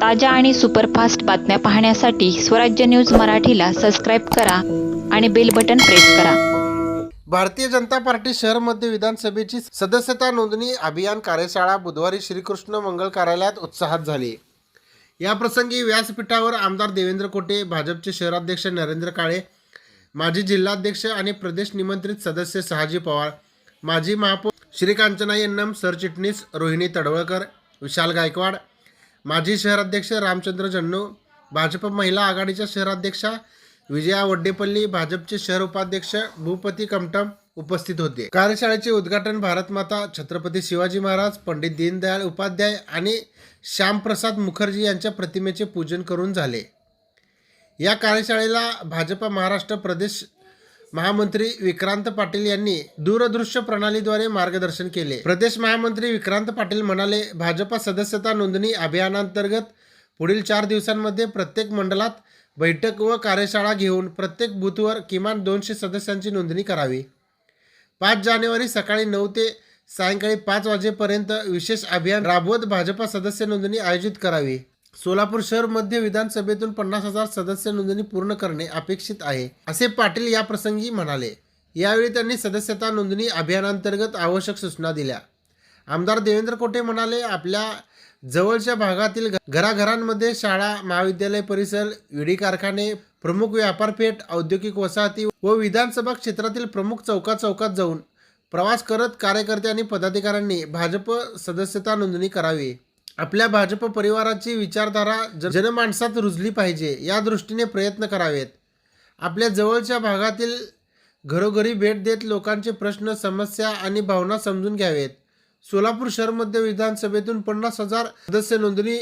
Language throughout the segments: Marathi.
ताज्या आणि सुपरफास्ट बातम्या पाहण्यासाठी स्वराज्य न्यूज मराठीला सबस्क्राईब करा आणि बेल बटन प्रेस करा. भारतीय जनता पार्टी शहर मध्य विधानसभेची सदस्यता नोंदणी अभियान कार्यशाळा बुधवारी श्रीकृष्ण मंगल कार्यालयात उत्साहात झाली. या प्रसंगी व्यासपीठावर आमदार देवेंद्र कोटे भाजपचे शहराध्यक्ष नरेंद्र काळे माजी जिल्हाध्यक्ष आणि प्रदेश निमंत्रित सदस्य शहाजी पवार माजी महापौर श्रीकांचना यन्नम सरचिटणीस रोहिणी तडवळकर विशाल गायकवाड माजी शहराध्यक्ष रामचंद्र जन्नू भाजप महिला आघाडीच्या शहराध्यक्षा विजया वड्डेपल्ली भाजपचे शहर उपाध्यक्ष भूपती कमटम उपस्थित होते. कार्यशाळेचे उद्घाटन भारतमाता छत्रपती शिवाजी महाराज पंडित दीनदयाळ उपाध्याय आणि श्यामप्रसाद मुखर्जी यांच्या प्रतिमेचे पूजन करून झाले. या कार्यशाळेला भाजप महाराष्ट्र प्रदेश महामंत्री विक्रांत पाटील यांनी दूरदृश्य प्रणालीद्वारे मार्गदर्शन केले. प्रदेश महामंत्री विक्रांत पाटील म्हणाले भाजपा सदस्यता नोंदणी अभियानांतर्गत पुढील चार दिवसांमध्ये प्रत्येक मंडळात बैठक व कार्यशाळा घेऊन प्रत्येक बूथवर किमान दोनशे सदस्यांची नोंदणी करावी. पाच जानेवारी सकाळी नऊ ते सायंकाळी पाच वाजेपर्यंत विशेष अभियान राबवत भाजपा सदस्य नोंदणी आयोजित करावी. सोलापूर शहर मध्य विधानसभेतून पन्नास हजार सदस्य नोंदणी पूर्ण करणे अपेक्षित आहे असे पाटील या प्रसंगी म्हणाले. यावेळी त्यांनी सदस्यता नोंदणी अभियानांतर्गत आवश्यक सूचना दिल्या. आमदार देवेंद्र कोटे म्हणाले आपल्या जवळच्या भागातील घराघरांमध्ये शाळा महाविद्यालय परिसर विडी कारखाने प्रमुख व्यापारपेठ औद्योगिक वसाहती व विधानसभा क्षेत्रातील प्रमुख चौकात चौकात जाऊन प्रवास करत कार्यकर्ते आणि पदाधिकाऱ्यांनी भाजप सदस्यता नोंदणी करावी. आपल्या भाजप परिवाराची विचारधारा ज- जनमानसात रुजली पाहिजे या दृष्टीने प्रयत्न करावेत. आपल्या जवळच्या भागातील घरोघरी भेट देत लोकांचे प्रश्न समस्या आणि भावना समजून घ्यावेत. सोलापूर शहरमध्ये विधानसभेतून पन्नास हजार सदस्य नोंदणी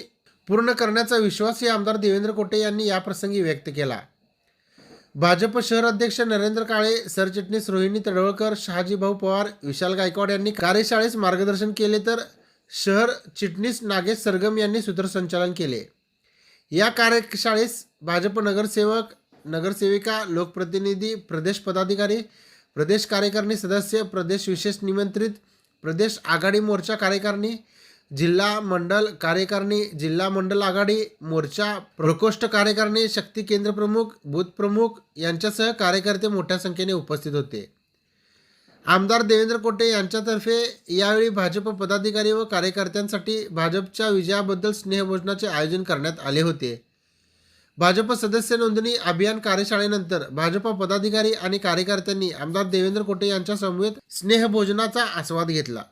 पूर्ण करण्याचा विश्वासही आमदार देवेंद्र कोटे यांनी याप्रसंगी व्यक्त केला. भाजप शहर अध्यक्ष नरेंद्र काळे सरचिटणीस रोहिणी तडवळकर शहाजीभाऊ पवार विशाल गायकवाड यांनी कार्यशाळेस मार्गदर्शन केले तर शहर चिटणीस नागेश सरगम यांनी सूत्रसंचालन केले. या कार्यशाळेस भाजप नगरसेवक नगरसेविका लोकप्रतिनिधी प्रदेश पदाधिकारी प्रदेश कार्यकारिणी सदस्य प्रदेश विशेष निमंत्रित प्रदेश आघाडी मोर्चा कार्यकारिणी जिल्हा मंडल कार्यकारिणी जिल्हा मंडल आघाडी मोर्चा प्रकोष्ठ कार्यकारिणी शक्ती केंद्र प्रमुख बूथ प्रमुख यांच्यासह कार्यकर्ते मोठ्या संख्येने उपस्थित होते. आमदार देवेंद्र कोटे यांच्यातर्फे यावेळी भाजप पदाधिकारी व कार्यकर्त्यांसाठी भाजपच्या विजयाबद्दल स्नेहभोजनाचे आयोजन करण्यात आले होते. भाजप सदस्य नोंदणी अभियान कार्यशाळेनंतर भाजप पदाधिकारी आणि कार्यकर्त्यांनी आमदार देवेंद्र कोटे यांच्या समवेत स्नेहभोजनाचा आस्वाद घेतला.